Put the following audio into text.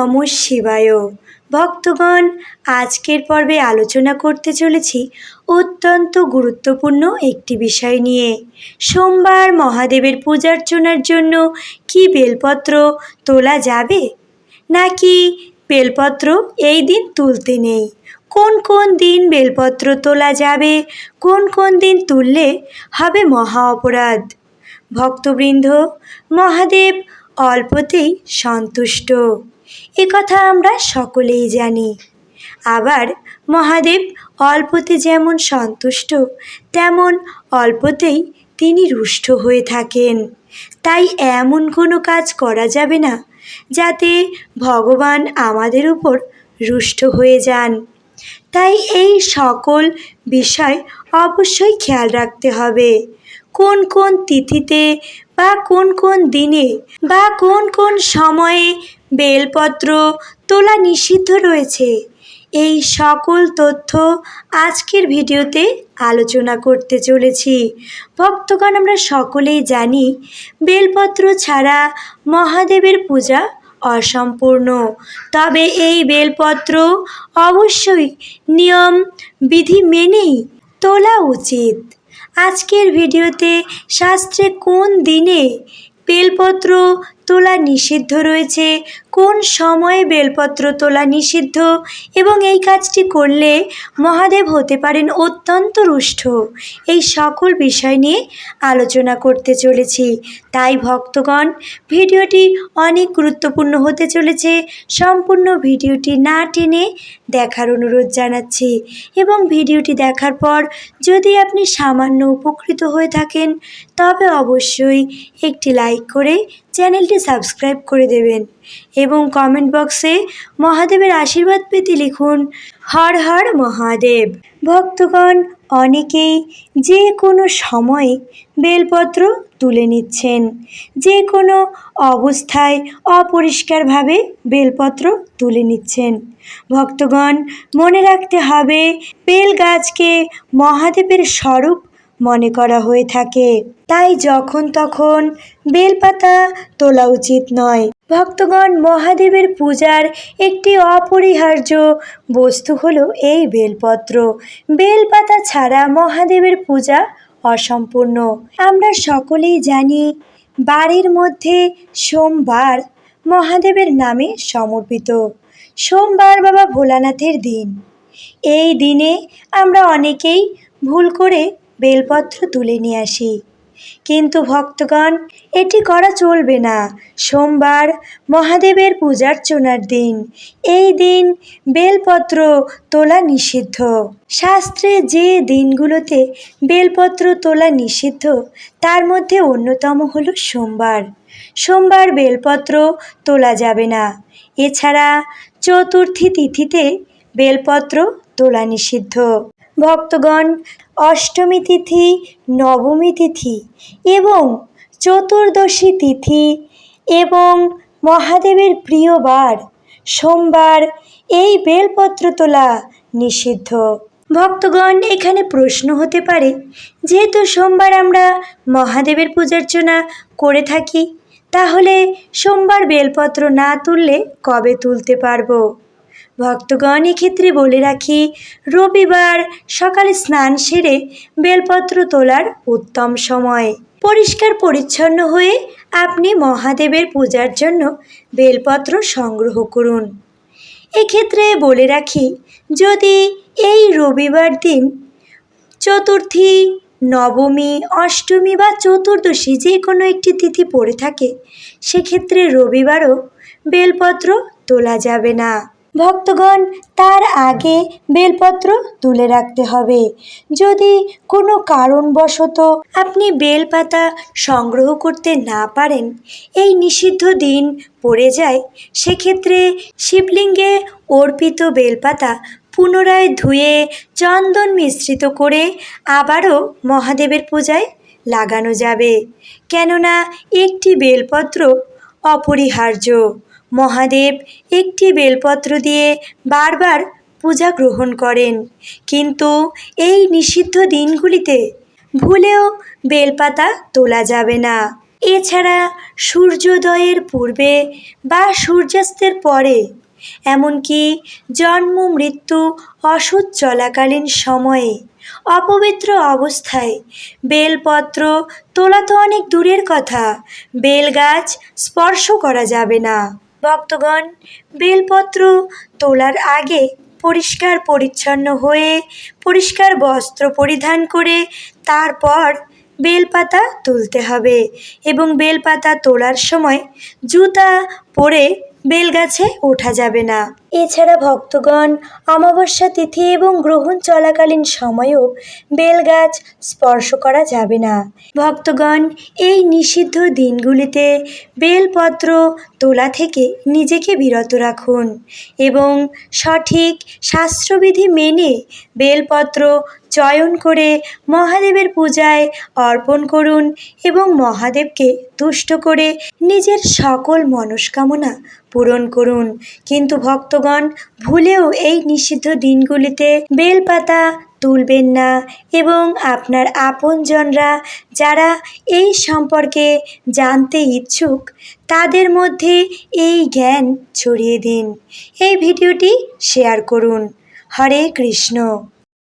নম শিবায়। ভক্তগণ, আজকের পর্বে আলোচনা করতে চলেছি অত্যন্ত গুরুত্বপূর্ণ একটি বিষয় নিয়ে। সোমবার মহাদেবের পূজার্চনার জন্য কি বেলপত্র তোলা যাবে? নাকি বেলপত্র এই দিন তুলতে নেই? কোন কোন দিন বেলপত্র তোলা যাবে? কোন কোন দিন তুললে হবে মহা অপরাধ? ভক্তবৃন্দ, মহাদেব অল্পতেই সন্তুষ্ট। কথা আমরা সকলেই জানি। আবার মহাদেব অল্পতে যেমন সন্তুষ্ট, তেমন অল্পতেই তিনি রুষ্ট হয়ে থাকেন। তাই এমন কোনো কাজ করা যাবে না, যাতে ভগবান আমাদের উপর রুষ্ট হয়ে যান। তাই এই সকল বিষয় অবশ্যই খেয়াল রাখতে হবে। কোন কোন তিথিতে বা কোন কোন দিনে বা কোন কোন সময়ে বেলপত্র তোলা নিষিদ্ধ রয়েছে। এই সকল তথ্য আজকের ভিডিওতে আলোচনা করতে চলেছি। ভক্তগণ, আমরা সকলেই জানি, বেলপত্র ছাড়া মহাদেবের পূজা অসম্পূর্ণ। তবে এই বেলপত্র অবশ্যই নিয়ম, বিধি মেনেই তোলা উচিত। আজকের ভিডিওতে শাস্ত্রে কোন দিনে বেলপত্র তোলা নিষিদ্ধ রয়েছে। কোন সময়ে বেলপত্র তোলা নিষিদ্ধ? এবং এই কাজটি করলে মহাদেব হতে পারেন অত্যন্ত রুষ্ট। এই সকল বিষয় নিয়ে আলোচনা করতে চলেছি। তাই ভক্তগণ, ভিডিওটি অনেক গুরুত্বপূর্ণ হতে চলেছে। সম্পূর্ণ ভিডিওটি না টেনে দেখার অনুরোধ জানাচ্ছি। এবং ভিডিওটি দেখার পর যদি আপনি সামান্য উপকৃত হয়ে থাকেন, তবে অবশ্যই একটি লাইক করে চ্যানেলটি সাবস্ক্রাইব করে দেবেন এবং কমেন্ট বক্সে মহাদেবের আশীর্বাদ পেতে লিখুন, হর হর মহাদেব। ভক্তগণ, অনেকেই যে কোনো সময়ে বেলপত্র তুলে নিচ্ছেন। যে কোনো অবস্থায় অপরিষ্কারভাবে বেলপত্র তুলে নিচ্ছেন। ভক্তগণ, মনে রাখতে হবে বেল গাছকে মহাদেবের স্বরূপ মনে করা হয়ে থাকে। তাই যখন তখন বেলপাতা তোলা উচিত নয়। ভক্তগণ মহাদেবের পূজার একটি অপরিহার্য বস্তু হলো এই বেলপত্র। বেলপাতা ছাড়া মহাদেবের পূজা অসম্পূর্ণ। আমরা সকলেই জানি, বাড়ির মধ্যে সোমবার মহাদেবের নামে সমর্পিত। সোমবার বাবা ভোলানাথের দিন। এই দিনে আমরা অনেকেই ভুল করে বেলপত্র তুলে নিয়ে আসি। কিন্তু ভক্তগণ, এটি করা চলবে না। সোমবার মহাদেবের পূজার্চনার দিন। এই দিন বেলপত্র তোলা নিষিদ্ধ। শাস্ত্রে যে দিনগুলোতে বেলপত্র তোলা নিষিদ্ধ, তার মধ্যে অন্যতম হল সোমবার। সোমবার বেলপত্র তোলা যাবে না। এছাড়া চতুর্থী তিথিতে বেলপত্র তোলা নিষিদ্ধ। ভক্তগণ অষ্টমী তিথি, নবমী তিথি এবং চতুর্দশী তিথি এবং মহাদেবের প্রিয় বার সোমবার এই বেলপত্র তোলা নিষিদ্ধ। ভক্তগণ, এখানে প্রশ্ন হতে পারে, যেহেতু সোমবার আমরা মহাদেবের পূজার্চনা করে থাকি, তাহলে সোমবার বেলপত্র না তুললে কবে তুলতে পারব? ভক্তগণ এক্ষেত্রে বলে রাখি, রবিবার সকালে স্নান সেরে বেলপত্র তোলার উত্তম সময়। পরিষ্কার পরিচ্ছন্ন হয়ে আপনি মহাদেবের পূজার জন্য বেলপত্র সংগ্রহ করুন। এক্ষেত্রে বলে রাখি, যদি এই রবিবার দিন চতুর্থী, নবমী, অষ্টমী বা চতুর্দশী যে কোনো একটি তিথি পড়ে থাকে, সেক্ষেত্রে রবিবারও বেলপত্র তোলা যাবে না। ভক্তগণ, তার আগে বেলপত্র তুলে রাখতে হবে। যদি কোনো কারণবশত আপনি বেলপাতা সংগ্রহ করতে না পারেন, এই নিষিদ্ধ দিন পড়ে যায়, সেক্ষেত্রে শিবলিঙ্গে অর্পিত বেলপাতা পুনরায় ধুয়ে চন্দন মিশ্রিত করে আবারও মহাদেবের পূজায় লাগানো যাবে। কেননা একটি বেলপত্র অপরিহার্য। মহাদেব একটি বেলপত্র দিয়ে বারবার পূজা গ্রহণ করেন। কিন্তু এই নিষিদ্ধ দিনগুলিতে ভুলেও বেলপাতা তোলা যাবে না। এছাড়া সূর্যোদয়ের পূর্বে বা সূর্যাস্তের পরে, এমনকি জন্ম, মৃত্যু, অসুখ চলাকালীন সময়ে, অপবিত্র অবস্থায় বেলপত্র তোলা তো অনেক দূরের কথা বেল গাছ স্পর্শ করা যাবে না। ভক্তগণ, বেলপত্র তোলার আগে পরিষ্কার পরিচ্ছন্ন হয়ে পরিষ্কার বস্ত্র পরিধান করে তারপর বেলপাতা তুলতে হবে এবং বেলপাতা তোলার সময় জুতা পরে বেলগাছে ওঠা যাবে না। এছাড়া ভক্তগণ অমাবস্যা তিথি এবং গ্রহণ চলাকালীন সময়েও বেলগাছ স্পর্শ করা যাবে না। ভক্তগণ এই নিষিদ্ধ দিনগুলিতে বেলপত্র তোলা থেকে নিজেকে বিরত রাখুন এবং সঠিক শাস্ত্রবিধি মেনে বেলপত্র চয়ন করে মহাদেবের পূজায় অর্পণ করুন এবং মহাদেবকে তুষ্ট করে নিজের সকল মনস্কামনা পূরণ করুন। কিন্তু ভক্তগণ, ভুলেও এই নিষিদ্ধ দিনগুলিতে বেলপাতা তুলবেন না এবং আপনার আপনজনরা যারা এই সম্পর্কে জানতে ইচ্ছুক, তাদের মধ্যে এই জ্ঞান ছড়িয়ে দিন। এই ভিডিওটি শেয়ার করুন। হরে কৃষ্ণ।